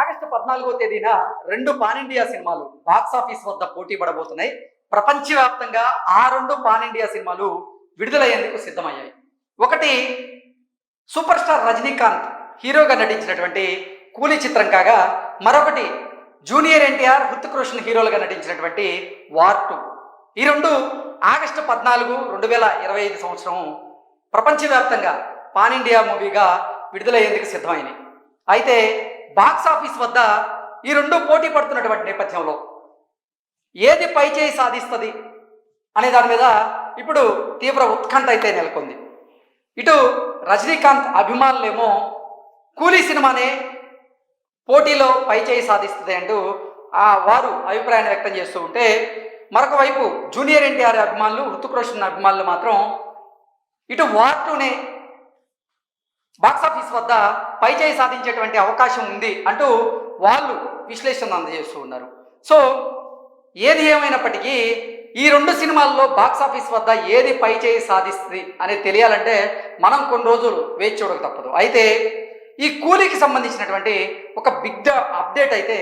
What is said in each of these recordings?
August పద్నాలుగో తేదీన రెండు పాన్ ఇండియా సినిమాలు బాక్స్ ఆఫీస్ వద్ద పోటీ పడబోతున్నాయి. ప్రపంచవ్యాప్తంగా ఆ రెండు పాన్ ఇండియా సినిమాలు విడుదలయ్యేందుకు సిద్ధమయ్యాయి. ఒకటి సూపర్ స్టార్ రజనీకాంత్ హీరోగా నటించినటువంటి కూలీ చిత్రం కాగా మరొకటి జూనియర్ ఎన్టీఆర్ హృతిక్ రోషన్ హీరోలుగా నటించినటువంటి వార్ టూ. ఈ రెండు ఆగస్టు పద్నాలుగు రెండు వేల ఇరవై ఐదు సంవత్సరం ప్రపంచవ్యాప్తంగా పాన్ ఇండియా మూవీగా విడుదలయ్యేందుకు సిద్ధమైనవి. అయితే బాక్స్ ఆఫీస్ వద్ద ఈ రెండు పోటీ పడుతున్నటువంటి నేపథ్యంలో ఏది పై చేయి సాధిస్తుంది అనే దాని మీద ఇప్పుడు తీవ్ర ఉత్కంఠ అయితే నెలకొంది. ఇటు రజనీకాంత్ అభిమానులేమో కూలీ సినిమానే పోటీలో పై చేయి సాధిస్తుంది అంటూ ఆ వారు అభిప్రాయాన్ని వ్యక్తం చేస్తూ ఉంటే మరొక వైపు జూనియర్ ఎన్టీఆర్ అభిమానులు హృతిక్ రోషన్ అభిమానులు మాత్రం ఇటు వార్ టూనే బాక్సాఫీస్ వద్ద పై చేయి సాధించేటువంటి అవకాశం ఉంది అంటూ వాళ్ళు విశ్లేషణ అందజేస్తూ ఉన్నారు. సో ఏది ఏమైనప్పటికీ ఈ రెండు సినిమాల్లో బాక్సాఫీస్ వద్ద ఏది పై చేయి సాధిస్తుంది అనేది తెలియాలంటే మనం కొన్ని రోజులు వేచి చూడక తప్పదు. అయితే ఈ కూలీకి సంబంధించినటువంటి ఒక బిగ్ అప్డేట్ అయితే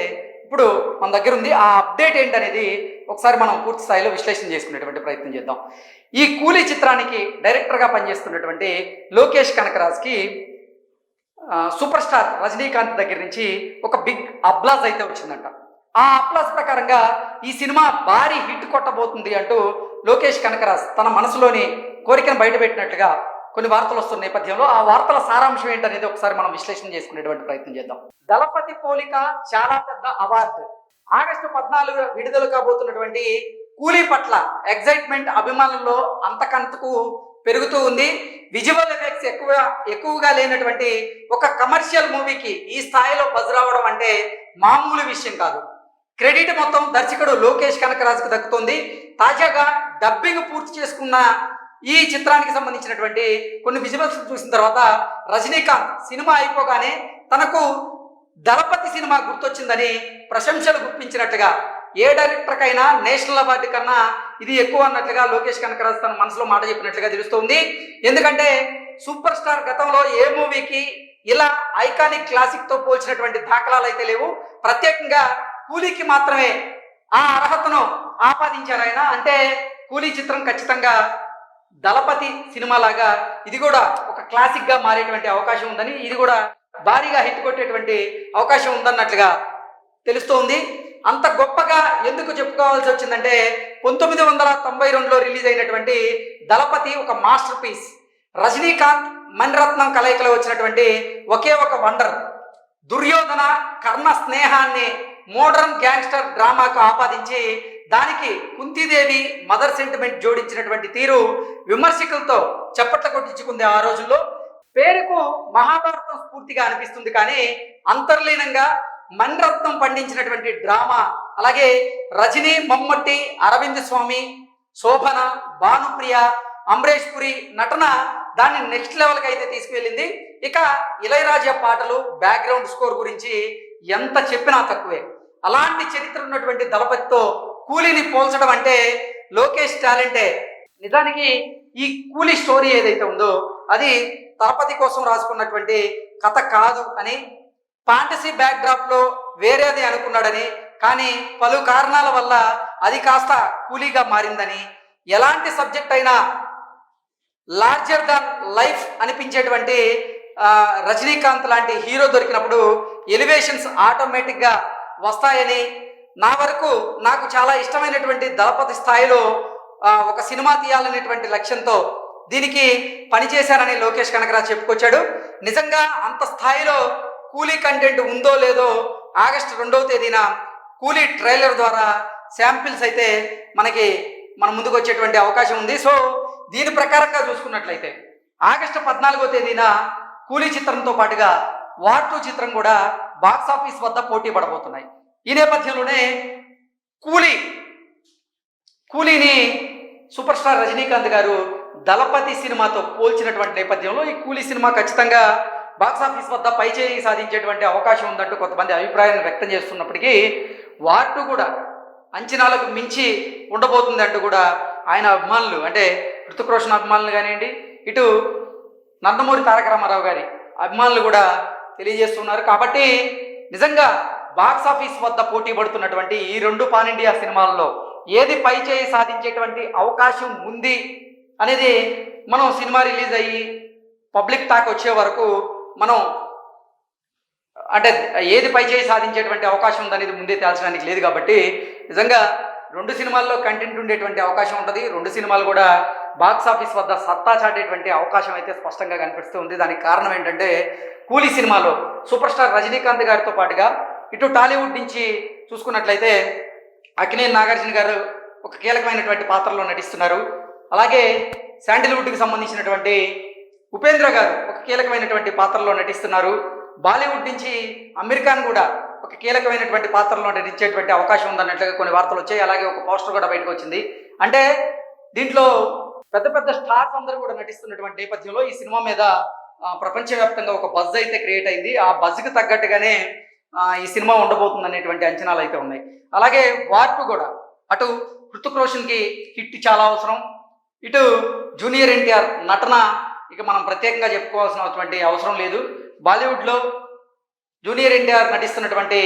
ఇప్పుడు మన దగ్గర ఉంది. ఆ అప్డేట్ ఏంటనేది ఒకసారి మనం పూర్తి స్థాయిలో విశ్లేషణ చేసుకునేటువంటి ప్రయత్నం చేద్దాం. ఈ కూలీ చిత్రానికి డైరెక్టర్గా పనిచేస్తున్నటువంటి లోకేష్ కనకరాజ్కి సూపర్ స్టార్ రజనీకాంత్ దగ్గర నుంచి ఒక బిగ్ అబ్లాజ్ అయితే వచ్చిందంట. ఆ అప్లాస్ ప్రకారంగా ఈ సినిమా భారీ హిట్ కొట్టబోతుంది అంటూ లోకేష్ కనకరాజ్ తన మనసులోని కోరికను బయటపెట్టినట్లుగా కొన్ని వార్తలు వస్తున్న నేపథ్యంలో ఆ వార్తల సారాంశం ఏంటనేది ఒకసారి మనం విశ్లేషణ చేసుకునేటువంటి ప్రయత్నం చేద్దాం. దళపతి పోలిక చాలా పెద్ద అవార్డు. ఆగస్టు పద్నాలుగు విడుదల కాబోతున్నటువంటి కూలీ పట్ల ఎగ్జైట్మెంట్ అభిమానుల్లో అంతకంతకు పెరుగుతూ ఉంది. విజువల్ ఎఫెక్ట్స్ ఎక్కువ ఎక్కువగా లేనటువంటి ఒక కమర్షియల్ మూవీకి ఈ స్థాయిలో బజ్ రావడం అంటే మామూలు విషయం కాదు. క్రెడిట్ మొత్తం దర్శకుడు లోకేష్ కనకరాజుకు దక్కుతుంది. తాజాగా డబ్బింగ్ పూర్తి చేసుకున్న ఈ చిత్రానికి సంబంధించినటువంటి కొన్ని విజువల్స్ చూసిన తర్వాత రజనీకాంత్ సినిమా అయిపోగానే తనకు దళపతి సినిమా గుర్తొచ్చిందని ప్రశంసలు గుప్పించినట్టుగా ఏ డైరెక్టర్కైనా నేషనల్ అవార్డు కన్నా ఇది ఎక్కువ అన్నట్లుగా లోకేష్ కనకరాజ్ తన మనసులో మాట చెప్పినట్లుగా తెలుస్తోంది. ఎందుకంటే సూపర్ స్టార్ గతంలో ఏ మూవీకి ఇలా ఐకానిక్ క్లాసిక్తో పోల్చినటువంటి దాఖలాలు అయితే లేవు. ప్రత్యేకంగా కూలీకి మాత్రమే ఆ అర్హతను ఆపాదించారు ఆయన. అంటే కూలీ చిత్రం ఖచ్చితంగా దళపతి సినిమా లాగా ఇది కూడా ఒక క్లాసిక్గా మారేటువంటి అవకాశం ఉందని ఇది కూడా భారీగా హిట్ కొట్టేటువంటి అవకాశం ఉందన్నట్లుగా తెలుస్తోంది. అంత గొప్పగా ఎందుకు చెప్పుకోవాల్సి వచ్చిందంటే పంతొమ్మిది వందల తొంభై రెండులో రిలీజ్ అయినటువంటి దళపతి ఒక మాస్టర్ పీస్ రజనీకాంత్ మణిరత్నం కలయికలో వచ్చినటువంటి ఒకే ఒక వండర్ దుర్యోధన కర్ణ స్నేహాన్ని మోడర్న్ గ్యాంగ్స్టర్ డ్రామాకు ఆపాదించి దానికి కుంతీదేవి మదర్ సెంటిమెంట్ జోడించినటువంటి తీరు విమర్శకులతో చప్పట్ల కొట్టించుకుంది ఆ రోజుల్లో. పేరుకు మహాభారతం స్ఫూర్తిగా అనిపిస్తుంది కానీ అంతర్లీనంగా మణిరత్నం పండించినటువంటి డ్రామా అలాగే రజనీ మమ్మట్టి అరవింద్ స్వామి శోభన భానుప్రియ అమరేష్ పురి నటన దాన్ని నెక్స్ట్ లెవెల్కి అయితే తీసుకువెళ్ళింది. ఇక ఇళయరాజా పాటలు బ్యాక్గ్రౌండ్ స్కోర్ గురించి ఎంత చెప్పినా తక్కువే. అలాంటి చరిత్ర ఉన్నటువంటి దళపతితో కూలీని పోల్చడం అంటే లోకేష్ టాలెంటే. నిజానికి ఈ కూలీ స్టోరీ ఏదైతే ఉందో అది తలపతి కోసం రాసుకున్నటువంటి కథ కాదు అని ఫాంటసీ బ్యాక్డ్రాప్లో వేరేది అనుకున్నాడని కానీ పలు కారణాల వల్ల అది కాస్త కూలీగా మారిందని ఎలాంటి సబ్జెక్ట్ అయినా లార్జర్ దాన్ లైఫ్ అనిపించేటువంటి రజనీకాంత్ లాంటి హీరో దొరికినప్పుడు ఎలివేషన్స్ ఆటోమేటిక్గా వస్తాయని నా వరకు నాకు చాలా ఇష్టమైనటువంటి దళపతి స్థాయిలో ఒక సినిమా తీయాలనేటువంటి లక్ష్యంతో దీనికి పనిచేశారని లోకేష్ కనకరాజ్ చెప్పుకొచ్చాడు. నిజంగా అంత స్థాయిలో కూలీ కంటెంట్ ఉందో లేదో ఆగస్టు రెండవ తేదీన కూలీ ట్రైలర్ ద్వారా శాంపిల్స్ అయితే మనకి మన ముందుకు వచ్చేటువంటి అవకాశం ఉంది. సో దీని ప్రకారంగా చూసుకున్నట్లయితే ఆగస్టు పద్నాలుగో తేదీన కూలీ చిత్రంతో పాటుగా వార్ టూ చిత్రం కూడా బాక్స్ ఆఫీస్ వద్ద పోటీ పడబోతున్నాయి. ఈ నేపథ్యంలోనే కూలీ కూలీని సూపర్ స్టార్ రజనీకాంత్ గారు దళపతి సినిమాతో పోల్చినటువంటి నేపథ్యంలో ఈ కూలీ సినిమా ఖచ్చితంగా బాక్స్ ఆఫీస్ వద్ద పైచేయి సాధించేటువంటి అవకాశం ఉందంటూ కొంతమంది అభిప్రాయాన్ని వ్యక్తం చేస్తున్నప్పటికీ వార్ టూ కూడా అంచనాలకు మించి ఉండబోతుంది అంటూ కూడా ఆయన అభిమానులు అంటే హృతిక్ రోషన్ అభిమానులు కానివ్వండి ఇటు నందమూరి తారక రామారావు గారి అభిమానులు కూడా తెలియజేస్తున్నారు. కాబట్టి నిజంగా బాక్స్ ఆఫీస్ వద్ద పోటీ పడుతున్నటువంటి ఈ రెండు పాన్ ఇండియా సినిమాల్లో ఏది పై చేయి సాధించేటువంటి అవకాశం ఉంది అనేది మనం సినిమా రిలీజ్ అయ్యి పబ్లిక్ టాక్ వచ్చే వరకు మనం అంటే ఏది పై చేయి సాధించేటువంటి అవకాశం ఉందనేది ముందే తేల్చడానికి లేదు కాబట్టి నిజంగా రెండు సినిమాల్లో కంటెంట్ ఉండేటువంటి అవకాశం ఉంటుంది. రెండు సినిమాలు కూడా బాక్స్ ఆఫీస్ వద్ద సత్తా చాటేటువంటి అవకాశం అయితే స్పష్టంగా కనిపిస్తూ ఉంది. దానికి కారణం ఏంటంటే కూలీ సినిమాలో సూపర్ స్టార్ రజనీకాంత్ గారితో పాటుగా ఇటు టాలీవుడ్ నుంచి చూసుకున్నట్లయితే అక్కినేని నాగార్జున గారు ఒక కీలకమైనటువంటి పాత్రలో నటిస్తున్నారు. అలాగే శాండిల్వుడ్కి సంబంధించినటువంటి ఉపేంద్ర గారు ఒక కీలకమైనటువంటి పాత్రలో నటిస్తున్నారు. బాలీవుడ్ నుంచి అమెరికాన్ కూడా ఒక కీలకమైనటువంటి పాత్రలో నటించేటువంటి అవకాశం ఉందన్నట్లుగా కొన్ని వార్తలు వచ్చాయి. అలాగే ఒక పోస్టర్ కూడా బయటకు వచ్చింది. అంటే దీంట్లో పెద్ద పెద్ద స్టార్స్ అందరూ కూడా నటిస్తున్నటువంటి నేపథ్యంలో ఈ సినిమా మీద ప్రపంచవ్యాప్తంగా ఒక బజ్ అయితే క్రియేట్ అయింది. ఆ బజ్కి తగ్గట్టుగానే ఈ సినిమా ఉండబోతుంది అనేటువంటి అంచనాలు అయితే ఉన్నాయి. అలాగే వార్పు కూడా. అటు హృతిక్ రోషన్కి హిట్ చాలా అవసరం. ఇటు జూనియర్ ఎన్టీఆర్ నటన ఇక మనం ప్రత్యేకంగా చెప్పుకోవాల్సినటువంటి అవసరం లేదు. బాలీవుడ్లో జూనియర్ ఎన్టీఆర్ నటిస్తున్నటువంటి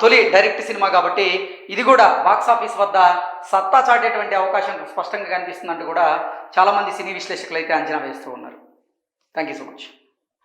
తొలి డైరెక్ట్ సినిమా కాబట్టి ఇది కూడా బాక్స్ ఆఫీస్ వద్ద సత్తా చాటేటువంటి అవకాశం స్పష్టంగా కనిపిస్తుందంటూ కూడా చాలామంది సినీ విశ్లేషకులు అయితే అంచనా వేస్తూ ఉన్నారు. Thank you so much